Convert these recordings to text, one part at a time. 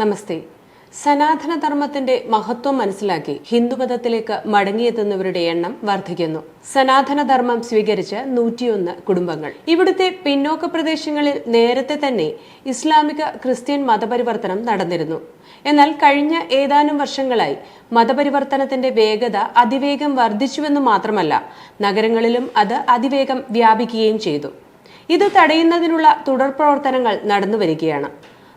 നമസ്തേ. സനാതനധർമ്മത്തിന്റെ മഹത്വം മനസ്സിലാക്കി ഹിന്ദുമതത്തിലേക്ക് മടങ്ങിയെത്തുന്നവരുടെ എണ്ണം വർദ്ധിക്കുന്നു. സനാതനധർമ്മം സ്വീകരിച്ച് നൂറ്റിയൊന്ന് കുടുംബങ്ങൾ. ഇവിടുത്തെ പിന്നോക്ക പ്രദേശങ്ങളിൽ നേരത്തെ തന്നെ ഇസ്ലാമിക ക്രിസ്ത്യൻ മതപരിവർത്തനം നടന്നിരുന്നു. എന്നാൽ കഴിഞ്ഞ ഏതാനും വർഷങ്ങളായി മതപരിവർത്തനത്തിന്റെ വേഗത അതിവേഗം വർദ്ധിച്ചുവെന്ന് മാത്രമല്ല നഗരങ്ങളിലും അത് അതിവേഗം വ്യാപിക്കുകയും ചെയ്തു. ഇത് തടയുന്നതിനുള്ള തുടർ പ്രവർത്തനങ്ങൾ നടന്നുവരികയാണ്.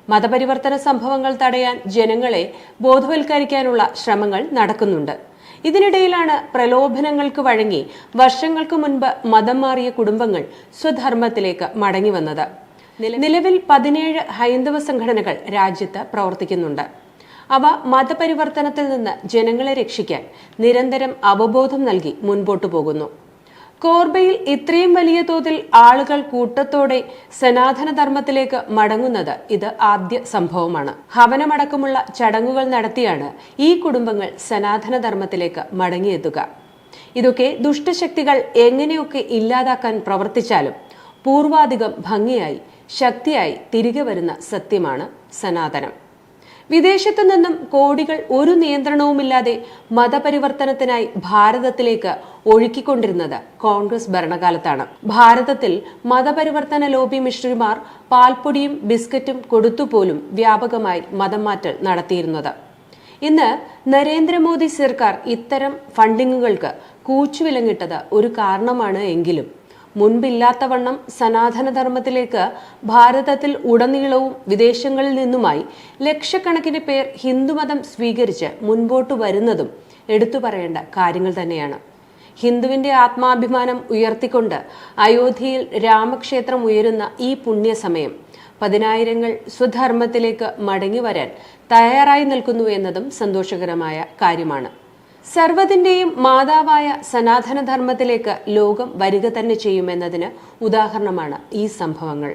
മതപരിവർത്തന സംഭവങ്ങൾ തടയാൻ ജനങ്ങളെ ബോധവൽക്കരിക്കാനുള്ള ശ്രമങ്ങൾ നടക്കുന്നുണ്ട്. ഇതിനിടയിലാണ് പ്രലോഭനങ്ങൾക്ക് വഴങ്ങി വർഷങ്ങൾക്ക് മുൻപ് മതം മാറിയ കുടുംബങ്ങൾ സ്വധർമ്മത്തിലേക്ക് മടങ്ങി വന്നത്. നിലവിൽ പതിനേഴ് ഹൈന്ദവ സംഘടനകൾ രാജ്യത്ത് പ്രവർത്തിക്കുന്നുണ്ട്. അവ മതപരിവർത്തനത്തിൽ നിന്ന് ജനങ്ങളെ രക്ഷിക്കാൻ നിരന്തരം അവബോധം നൽകി മുൻപോട്ടു പോകുന്നു. കോർബയിൽ ഇത്രയും വലിയ തോതിൽ ആളുകൾ കൂട്ടത്തോടെ സനാതനധർമ്മത്തിലേക്ക് മടങ്ങുന്നത് ഇത് ആദ്യ സംഭവമാണ്. ഹവനമടക്കമുള്ള ചടങ്ങുകൾ നടത്തിയാണ് ഈ കുടുംബങ്ങൾ സനാതനധർമ്മത്തിലേക്ക് മടങ്ങിയെത്തുക. ഇതൊക്കെ ദുഷ്ടശക്തികൾ എങ്ങനെയൊക്കെ ഇല്ലാതാക്കാൻ പ്രവർത്തിച്ചാലും പൂർവാധികം ഭംഗിയായി ശക്തിയായി തിരികെ വരുന്ന സത്യമാണ് സനാതനം. വിദേശത്തു നിന്നും കോടികൾ ഒരു നിയന്ത്രണവുമില്ലാതെ മതപരിവർത്തനത്തിനായി ഭാരതത്തിലേക്ക് ഒഴുക്കിക്കൊണ്ടിരുന്നത് കോൺഗ്രസ് ഭരണകാലത്താണ്. ഭാരതത്തിൽ മതപരിവർത്തന ലോബി മിഷണറിമാർ പാൽപ്പൊടിയും ബിസ്ക്കറ്റും കൊടുത്തുപോലും വ്യാപകമായി മതം മാറ്റൽ നടത്തിയിരുന്നത്. ഇന്ന് നരേന്ദ്രമോദി സർക്കാർ ഇത്തരം ഫണ്ടിങ്ങുകൾക്ക് കൂച്ചുവിലങ്ങിട്ടത് ഒരു കാരണമാണ് എങ്കിലും. മുൻപില്ലാത്തവണ്ണം സനാതനധർമ്മത്തിലേക്ക് ഭാരതത്തിൽ ഉടനീളവും വിദേശങ്ങളിൽ നിന്നുമായി ലക്ഷക്കണക്കിന് പേർ ഹിന്ദുമതം സ്വീകരിച്ച് മുൻപോട്ട് വരുന്നതും എടുത്തു പറയേണ്ട കാര്യങ്ങൾ തന്നെയാണ്. ഹിന്ദുവിന്റെ ആത്മാഭിമാനം ഉയർത്തിക്കൊണ്ട് അയോധ്യയിൽ രാമക്ഷേത്രം ഉയരുന്ന ഈ പുണ്യസമയം പതിനായിരങ്ങൾ സ്വധർമ്മത്തിലേക്ക് മടങ്ങി വരാൻ തയ്യാറായി നിൽക്കുന്നു എന്നതും സന്തോഷകരമായ കാര്യമാണ്. സർവതിന്റെയും മാതാവായ സനാതനധർമ്മത്തിലേക്ക് ലോകം വരിക തന്നെ ചെയ്യുമെന്നതിന് ഉദാഹരണമാണ് ഈ സംഭവങ്ങൾ.